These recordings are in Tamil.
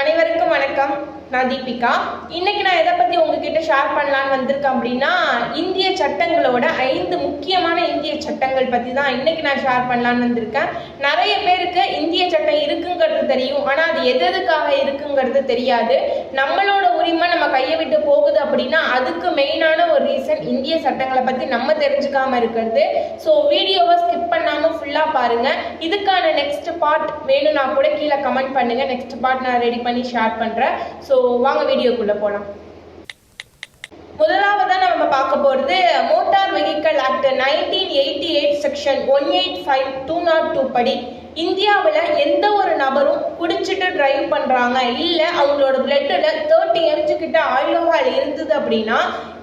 அனைவருக்கும் வணக்கம். நான் தீபிகா. இன்னைக்கு நான் எதை பத்தி உங்ககிட்ட ஷேர் பண்ணலான்னு வந்திருக்கேன் அப்படின்னா இந்திய சட்டங்களோட ஐந்து முக்கியமான இந்திய சட்டங்கள் பத்தி தான் இன்னைக்கு நான் ஷேர் பண்ணலான்னு வந்திருக்கேன். நிறைய பேருக்கு இந்திய சட்டம் இருக்குங்கிறது தெரியும். ஆனா அது எது எதுக்காக இருக்குங்கிறது தெரியாது. நம்மளோட உரிமை நம்ம கையை விட்டு போகுது அப்படின்னா அதுக்கு மெயினான ஒரு ரீசன் இந்திய சட்டங்களை பத்தி நம்ம தெரிஞ்சுக்காம இருக்கிறது. ஸோ வீடியோவை ஸ்கிப் பண்ணாம ஃபுல்லா பாருங்க. இதுக்கான நெக்ஸ்ட் பார்ட் வேணும்னா கூட கீழே கமெண்ட் பண்ணுங்க. நெக்ஸ்ட் பார்ட் நான் ரெடி பண்ணி ஷேர் பண்றேன். ஸோ வாங்க வீடியோக்குள்ள போலாம். முதலாவதாக நம்ம பார்க்க போறது motor vehicle act nineteen eighty eight section one eight five two not two படி இந்தியாவில் எந்த ஒரு நபரும் குடிச்சிட்டு டிரைவ் பண்ணுறாங்க இல்லை அவங்களோட பிளட்டில் தேர்ட்டி எம்ஜி கிட்ட ஆல்கஹால் இருந்தது அப்படின்னா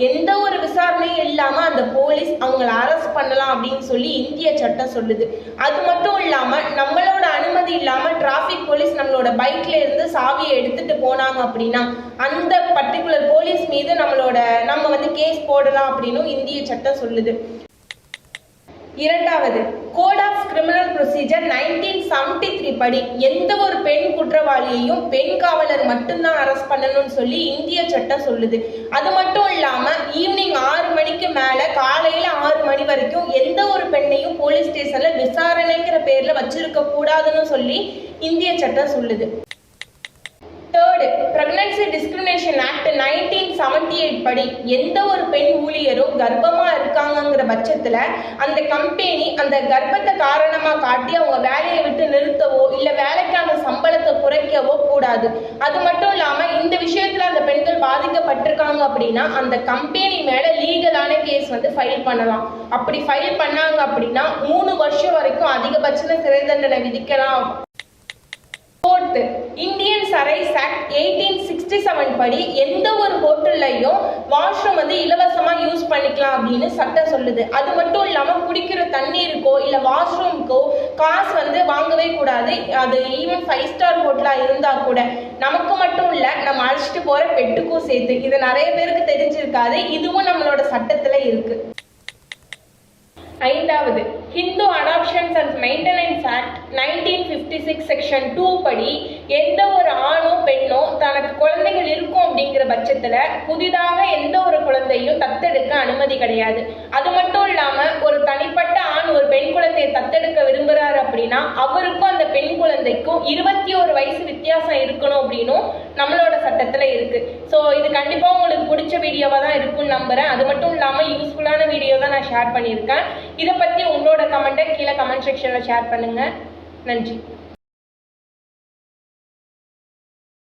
எந்த ஒரு விசாரணையும் இல்லாமல் அந்த போலீஸ் அவங்கள அரெஸ்ட் பண்ணலாம் அப்படின்னு சொல்லி இந்திய சட்டம் சொல்லுது. அது மட்டும் இல்லாமல் நம்மளோட அனுமதி இல்லாமல் டிராஃபிக் போலீஸ் நம்மளோட பைக்ல இருந்து சாவியை எடுத்துட்டு போனாங்க அப்படின்னா அந்த பர்டிகுலர் போலீஸ் மீது நம்மளோட நம்ம வந்து கேஸ் போடலாம் அப்படின்னு இந்திய சட்டம் சொல்லுது. இரண்டாவது code of criminal procedure nineteen seventy three படி எந்த ஒரு பெண் குற்றவாளியையும் பெண் காவலர் மட்டும்தான் அரெஸ்ட் பண்ணணும்னு சொல்லி இந்திய சட்டம் சொல்லுது. அது மட்டும் இல்லாம ஈவினிங் ஆறு மணிக்கு மேல காலையில ஆறு மணி வரைக்கும் எந்த ஒரு பெண்ணையும் போலீஸ் ஸ்டேஷன்ல விசாரணைங்கிற பேர்ல வச்சிருக்க கூடாதுன்னு சொல்லி இந்திய சட்டம் சொல்லுது. Third pregnancy discrimination act nineteen seventy eight படி எந்த ஒரு பெண் ஊழியரும் கர்ப்பம் பட்சத்துல அந்த கம்பெனி அந்த கர்ப்பத்தை காரணமா காட்டி அவங்க வேலையை விட்டு நிறுத்தவோ இல்ல வேலைக்கான சம்பளத்தை குறைக்கவோ கூடாது. அது மட்டும் இல்லாம இந்த விஷயத்துல அந்த பெண்கள் பாதிக்கப்பட்டிருக்காங்க அப்படின்னா அந்த கம்பெனி மேல லீகலான கேஸ் வந்து ஃபைல் பண்ணலாம். அப்படி ஃபைல் பண்ணாங்க அப்படின்னா மூணு வருஷம் வரைக்கும் அதிகபட்ச சிறை தண்டனை விதிக்கலாம். Fourth Indian series act eighteen sixty seven படி எந்த ஒரு ஹோட்டல்லையும் வாஷ்ரூம் பண்ணிக்கலாம் அப்படின்னு சட்டம் சொல்லுது. அது மட்டும் இல்லாம குடிக்கிற தண்ணீருக்கோ இல்ல வாஷ்ரூம்க்கோ காசு வந்து வாங்கவே கூடாது. அது ஈவன் ஃபைவ் ஸ்டார் ஹோட்டலா இருந்தா கூட நமக்கு மட்டும் இல்ல நம்ம அழைச்சிட்டு போற பெட்டுக்கும் சேர்த்து. இது நிறைய பேருக்கு தெரிஞ்சிருக்காது. இதுவும் நம்மளோட சட்டத்துல இருக்கு. ஐந்தாவது Hindu adoptions and maintenance act nineteen fifty six section two படி எந்த ஒரு ஆணோ பெண்ணோ தனக்கு குழந்தைகள் இருக்கும் அப்படிங்கிற பட்சத்துல புதிதாக எந்த ஒரு குழந்தையும் தத்தெடுக்க அனுமதி கிடையாது. அது மட்டும் இல்லாமல் ஒரு தனிப்பட்ட ஆண் ஒரு பெண் குழந்தையை தத்தெடுக்க விரும்புகிறாரு அப்படின்னா அவருக்கும் அந்த பெண் குழந்தைக்கும் இருபத்தி ஒரு வயசு வித்தியாசம் இருக்கணும் அப்படின்னும் நம்மளோட சட்டத்தில் இருக்கு. ஸோ இது கண்டிப்பாக உங்களுக்கு பிடிச்ச வீடியோவாக தான் இருக்கும்னு நம்புறேன். அது மட்டும் இல்லாமல் யூஸ்ஃபுல்லான வீடியோ தான் நான் ஷேர் பண்ணியிருக்கேன். இதை பற்றி உங்களோட கமெண்ட்டை கீழே கமெண்ட் செக்ஷனில் ஷேர் பண்ணுங்கள் நன்றி.